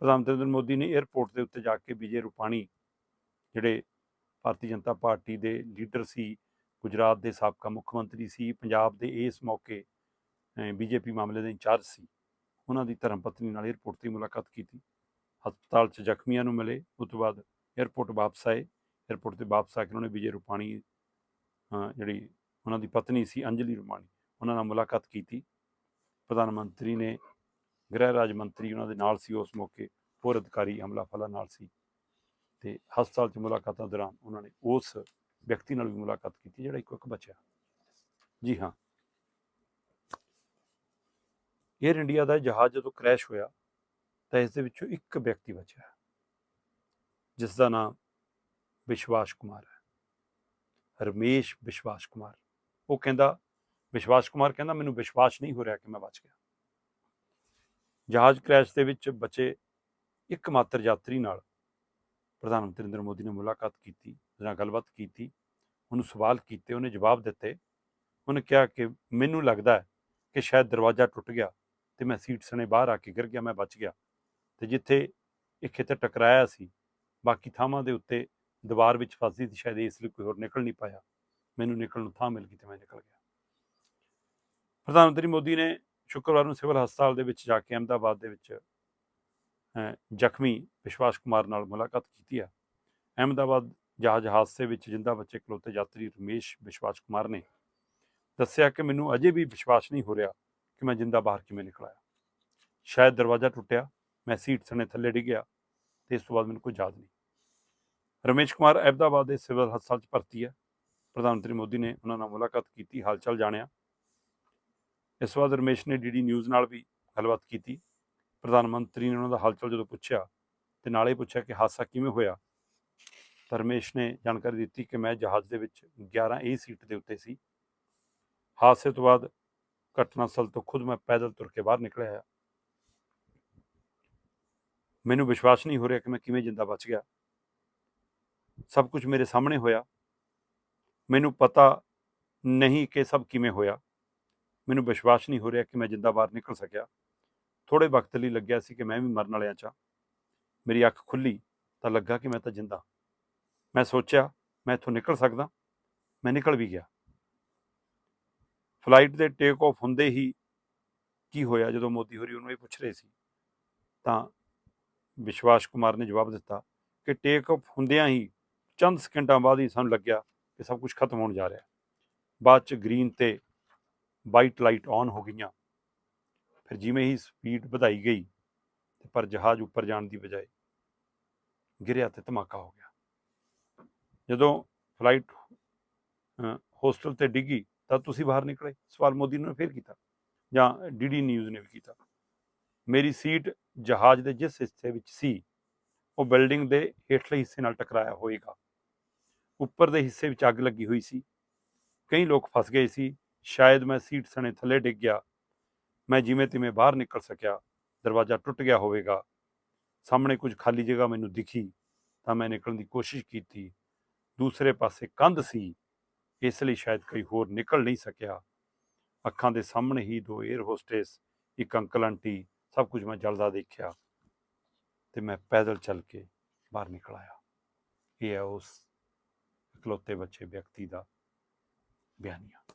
ਪ੍ਰਧਾਨ ਮੰਤਰੀ ਨਰਿੰਦਰ ਮੋਦੀ ਨੇ 에ਅਰਪੋਰਟ ਦੇ ਉੱਤੇ ਜਾ ਕੇ ਵਿਜੇ ਰੂਪਾਣੀ, ਜਿਹੜੇ ਭਾਰਤੀ ਜਨਤਾ ਪਾਰਟੀ ਦੇ ਲੀਡਰ ਸੀ, ਗੁਜਰਾਤ ਦੇ ਸਾਬਕਾ ਮੁੱਖ ਮੰਤਰੀ ਸੀ, ਪੰਜਾਬ ਦੇ ਇਸ ਮੌਕੇ ਬੀਜੇਪੀ ਮਾਮਲੇ ਦੇ ਇੰਚਾਰਜ ਸੀ। ਉਹਨਾਂ ਦੀ ਧਰਮ ਪਤਨੀ ਨਾਲ 에ਅਰਪੋਰਟ ਤੇ ਮੁਲਾਕਾਤ ਕੀਤੀ। ਹਸਪਤਾਲ 'ਚ ਜ਼ਖਮੀਆਂ ਨੂੰ ਮਿਲੇ, ਉਸ ਤੋਂ ਬਾਅਦ 에ਅਰਪੋਰਟ ਵਾਪਸ ਆਏ। 에ਅਰਪੋਰਟ ਤੇ ਵਾਪਸ ਆ ਕੇ ਉਹਨਾਂ ਨੇ ਵਿਜੇ ਰੂਪਾਣੀ ਜਿਹੜੀ ਉਹਨਾਂ ਦੀ ਪਤਨੀ ਸੀ, ਅੰਜਲੀ ਰੂਪਾਣੀ, ਉਹਨਾਂ ਨਾਲ ਮੁਲਾਕਾਤ ਕੀਤੀ। ਪ੍ਰਧਾਨ ਮੰਤਰੀ ਨੇ ਗ੍ਰਹਿ ਰਾਜ ਮੰਤਰੀ ਉਹਨਾਂ ਦੇ ਨਾਲ ਸੀ, ਉਸ ਮੌਕੇ ਹੋਰ ਅਧਿਕਾਰੀ ਹਮਲਾ ਫਲਾ ਨਾਲ ਸੀ ਤੇ ਹਸਪਤਾਲ 'ਚ ਮੁਲਾਕਾਤਾਂ ਦੌਰਾਨ ਉਹਨਾਂ ਨੇ ਉਸ ਵਿਅਕਤੀ ਨਾਲ ਵੀ ਮੁਲਾਕਾਤ ਕੀਤੀ, ਜਿਹੜਾ ਇੱਕੋ ਇੱਕ ਬਚਿਆ। ਜੀ ਹਾਂ। 에ਅਰ ਇੰਡੀਆ ਦਾ ਜਹਾਜ਼ ਜਦੋਂ ਕ੍ਰੈਸ਼ ਹੋਇਆ, ਤਾਂ ਇਸ ਦੇ ਵਿੱਚੋਂ ਇੱਕ ਵਿਅਕਤੀ ਬਚਿਆ ਜਿਸ ਦਾ ਨਾਮ ਵਿਸ਼ਵਾਸ ਕੁਮਾਰ ਹੈ, ਰਮੇਸ਼ ਵਿਸ਼ਵਾਸ ਕੁਮਾਰ। ਉਹ ਕਹਿੰਦਾ, ਵਿਸ਼ਵਾਸ ਕੁਮਾਰ ਕਹਿੰਦਾ, ਮੈਨੂੰ ਵਿਸ਼ਵਾਸ ਨਹੀਂ ਹੋ ਰਿਹਾ ਕਿ ਮੈਂ ਬਚ ਗਿਆ। ਜਹਾਜ਼ ਕ੍ਰੈਸ਼ ਦੇ ਵਿੱਚ ਬਚੇ ਇੱਕ ਮਾਤਰ ਯਾਤਰੀ ਨਾਲ ਪ੍ਰਧਾਨ ਮੰਤਰੀ ਨਰਿੰਦਰ ਮੋਦੀ ਨੇ ਮੁਲਾਕਾਤ ਕੀਤੀ, ਉਹਦੇ ਨਾਲ ਗੱਲਬਾਤ ਕੀਤੀ, ਉਹਨੂੰ ਸਵਾਲ ਕੀਤੇ, ਉਹਨੇ ਜਵਾਬ ਦਿੱਤੇ। ਉਹਨੇ ਕਿਹਾ ਕਿ ਮੈਨੂੰ ਲੱਗਦਾ ਹੈ ਕਿ ਸ਼ਾਇਦ ਦਰਵਾਜ਼ਾ ਟੁੱਟ ਗਿਆ ਤੇ ਮੈਂ ਸੀਟ ਸਣੇ ਬਾਹਰ ਆ ਕੇ ਗਿਰ ਗਿਆ, ਮੈਂ ਬਚ ਗਿਆ। ਤੇ ਜਿੱਥੇ ਇਹ ਖੇਤਰ ਟਕਰਾਇਆ ਸੀ, ਬਾਕੀ ਥਾਵਾਂ ਦੇ ਉੱਤੇ ਦੀਵਾਰ ਵਿੱਚ ਫਸਦੀ ਸੀ, ਸ਼ਾਇਦ ਇਸ ਲਈ ਕੋਈ ਹੋਰ ਨਿਕਲ ਨਹੀਂ ਪਾਇਆ। ਮੈਨੂੰ ਨਿਕਲਣ ਨੂੰ ਥਾਂ ਮਿਲ ਗਈ ਤੇ ਮੈਂ ਨਿਕਲ ਗਿਆ। ਪ੍ਰਧਾਨ ਮੰਤਰੀ ਮੋਦੀ ਨੇ ਸ਼ੁੱਕਰਵਾਰ ਨੂੰ ਸਿਵਲ ਹਸਪਤਾਲ ਦੇ ਵਿੱਚ ਜਾ ਕੇ ਅਹਿਮਦਾਬਾਦ ਦੇ ਵਿੱਚ ਜ਼ਖਮੀ ਵਿਸ਼ਵਾਸ ਕੁਮਾਰ ਨਾਲ ਮੁਲਾਕਾਤ ਕੀਤੀ ਹੈ ਅਹਿਮਦਾਬਾਦ ਜਹਾਜ਼ ਹਾਦਸੇ ਵਿੱਚ ਜਿੰਦਾ ਬੱਚੇ ਖਲੋਤੇ ਯਾਤਰੀ ਰਮੇਸ਼ ਵਿਸ਼ਵਾਸ ਕੁਮਾਰ ਨੇ ਦੱਸਿਆ ਕਿ ਮੈਨੂੰ ਅਜੇ ਵੀ ਵਿਸ਼ਵਾਸ ਨਹੀਂ ਹੋ ਰਿਹਾ ਕਿ ਮੈਂ ਜਿੰਦਾ ਬਾਹਰ ਕਿਵੇਂ ਨਿਕਲ ਆਇਆ। ਸ਼ਾਇਦ ਦਰਵਾਜ਼ਾ ਟੁੱਟਿਆ, ਮੈਂ ਸੀਟ ਸਣੇ ਥੱਲੇ ਡਿੱਗਿਆ ਤੇ ਇਸ ਤੋਂ ਬਾਅਦ ਮੈਨੂੰ ਕੋਈ ਯਾਦ ਨਹੀਂ। ਰਮੇਸ਼ ਕੁਮਾਰ ਅਹਿਮਦਾਬਾਦ ਦੇ ਸਿਵਲ ਹਸਪਤਾਲ 'ਚ ਭਰਤੀ ਹੈ ਪ੍ਰਧਾਨ ਮੰਤਰੀ ਮੋਦੀ ਨੇ ਉਹਨਾਂ ਨਾਲ ਮੁਲਾਕਾਤ ਕੀਤੀ ਹਾਲਚਾਲ ਜਾਣਿਆ। ਇਸ ਤੋਂ ਬਾਅਦ ਰਮੇਸ਼ ਨੇ ਡੀਡੀ ਨਿਊਜ਼ ਨਾਲ ਵੀ ਗੱਲਬਾਤ ਕੀਤੀ। ਪ੍ਰਧਾਨ ਮੰਤਰੀ ਨੇ ਉਹਨਾਂ ਦਾ ਹਾਲਚਾਲ ਜਦੋਂ ਪੁੱਛਿਆ ਤੇ ਨਾਲੇ ਪੁੱਛਿਆ ਕਿ ਹਾਦਸਾ ਕਿਵੇਂ ਹੋਇਆ। ਤਾਂ ਰਮੇਸ਼ ਨੇ ਜਾਣਕਾਰੀ ਦਿੱਤੀ ਕਿ ਮੈਂ ਜਹਾਜ਼ ਦੇ ਵਿੱਚ 11 ਏ ਸੀਟ ਦੇ ਉੱਤੇ ਸੀ। ਹਾਦਸੇ ਤੋਂ ਬਾਅਦ ਘਟਨਾ ਸਥਲ ਤੋਂ ਖੁਦ ਮੈਂ ਪੈਦਲ ਤੁਰ ਕੇ ਬਾਹਰ ਨਿਕਲਿਆ ਆ। ਮੈਨੂੰ ਵਿਸ਼ਵਾਸ ਨਹੀਂ ਹੋ ਰਿਹਾ ਕਿ ਮੈਂ ਕਿਵੇਂ ਜਿੰਦਾ ਬਚ ਗਿਆ। ਸਭ ਕੁਝ ਮੇਰੇ ਸਾਹਮਣੇ ਹੋਇਆ। ਮੈਨੂੰ ਪਤਾ ਨਹੀਂ ਕਿ ਸਭ ਕਿਵੇਂ ਹੋਇਆ। ਮੈਨੂੰ ਵਿਸ਼ਵਾਸ ਨਹੀਂ ਹੋ ਰਿਹਾ ਕਿ ਮੈਂ ਜਿੰਦਾ ਬਾਹਰ ਨਿਕਲ ਸਕਿਆ। ਥੋੜੇ ਵਕਤ ਲਈ ਲੱਗਿਆ ਸੀ ਕਿ ਮੈਂ ਵੀ ਮਰਨ ਵਾਲਿਆਂ ਚ ਮੇਰੀ ਅੱਖ ਖੁੱਲੀ ਤਾਂ ਲੱਗਾ ਕਿ ਮੈਂ ਤਾਂ ਜਿੰਦਾ ਮੈਂ ਸੋਚਿਆ, ਮੈਂ ਇੱਥੋਂ ਨਿਕਲ ਸਕਦਾ ਮੈਂ ਨਿਕਲ ਵੀ ਗਿਆ। ਫਲਾਈਟ ਦੇ ਟੇਕ ਆਫ ਹੁੰਦੇ ਹੀ ਕੀ ਹੋਇਆ ਜਦੋਂ ਮੋਦੀ ਹੋਰੀ ਉਹਨੂੰ ਇਹ ਪੁੱਛ ਰਹੇ ਸੀ? ਤਾਂ ਵਿਸ਼ਵਾਸ ਕੁਮਾਰ ਨੇ ਜਵਾਬ ਦਿੱਤਾ ਕਿ ਟੇਕ ਆਫ ਹੁੰਦਿਆਂ ਹੀ ਚੰਦ ਸਕਿੰਟਾਂ ਬਾਅਦ ਹੀ ਸਾਨੂੰ ਲੱਗਿਆ ਕਿ ਸਭ ਕੁਝ ਖਤਮ ਹੋਣ ਜਾ ਰਿਹਾ ਬਾਅਦ ਚ ਗ੍ਰੀਨ ਤੇ ਵਾਈਟ ਲਾਈਟ ਔਨ ਹੋ ਗਈਆਂ। ਫਿਰ ਜਿਵੇਂ ਹੀ ਸਪੀਡ ਵਧਾਈ ਗਈ ਤੇ ਪਰ ਜਹਾਜ਼ ਉੱਪਰ ਜਾਣ ਦੀ ਬਜਾਏ ਗਿਰਿਆ ਤੇ ਧਮਾਕਾ ਹੋ ਗਿਆ। ਜਦੋਂ ਫਲਾਈਟ ਹੋਸਟਲ ਤੇ ਡਿੱਗੀ ਤਾਂ ਤੁਸੀਂ ਬਾਹਰ ਨਿਕਲੇ। ਸਵਾਲ ਮੋਦੀ ਨੇ ਫਿਰ ਕੀਤਾ ਜਾਂ ਡੀਡੀ ਨਿਊਜ਼ ਨੇ ਵੀ ਕੀਤਾ। ਮੇਰੀ ਸੀਟ ਜਹਾਜ਼ ਦੇ ਜਿਸ ਹਿੱਸੇ ਵਿੱਚ ਸੀ, ਉਹ ਬਿਲਡਿੰਗ ਦੇ ਹੇਠਲੇ ਹਿੱਸੇ ਨਾਲ ਟਕਰਾਇਆ ਹੋਏਗਾ ਉੱਪਰ ਦੇ ਹਿੱਸੇ ਵਿੱਚ ਅੱਗ ਲੱਗੀ ਹੋਈ ਸੀ। ਕਈ ਲੋਕ ਫਸ ਗਏ ਸੀ। ਸ਼ਾਇਦ ਮੈਂ ਸੀਟ ਸਣੇ ਥੱਲੇ ਡਿੱਗ ਗਿਆ। ਮੈਂ ਜਿਵੇਂ ਤਿਵੇਂ ਬਾਹਰ ਨਿਕਲ ਸਕਿਆ, ਦਰਵਾਜ਼ਾ ਟੁੱਟ ਗਿਆ ਹੋਵੇਗਾ। ਸਾਹਮਣੇ ਕੁਝ ਖਾਲੀ ਜਗ੍ਹਾ ਮੈਨੂੰ ਦਿਖੀ, ਤਾਂ ਮੈਂ ਨਿਕਲਣ ਦੀ ਕੋਸ਼ਿਸ਼ ਕੀਤੀ। ਦੂਸਰੇ ਪਾਸੇ ਕੰਧ ਸੀ। ਇਸ ਲਈ ਸ਼ਾਇਦ ਕੋਈ ਹੋਰ ਨਿਕਲ ਨਹੀਂ ਸਕਿਆ। ਅੱਖਾਂ ਦੇ ਸਾਹਮਣੇ ਹੀ ਦੋ 에ਅਰ ਹੋਸਟੇਸ ਇੱਕ ਅੰਕਲ ਆਂਟੀ ਸਭ ਕੁਝ ਮੈਂ ਜਲਦਾ ਦੇਖਿਆ। ਤੇ ਮੈਂ ਪੈਦਲ ਚੱਲ ਕੇ ਬਾਹਰ ਨਿਕਲ ਆਇਆ। ਇਹ ਹੈ ਉਸ ਇਕਲੌਤੇ ਬੱਚੇ ਵਿਅਕਤੀ ਦਾ ਬਿਆਨੀਆ।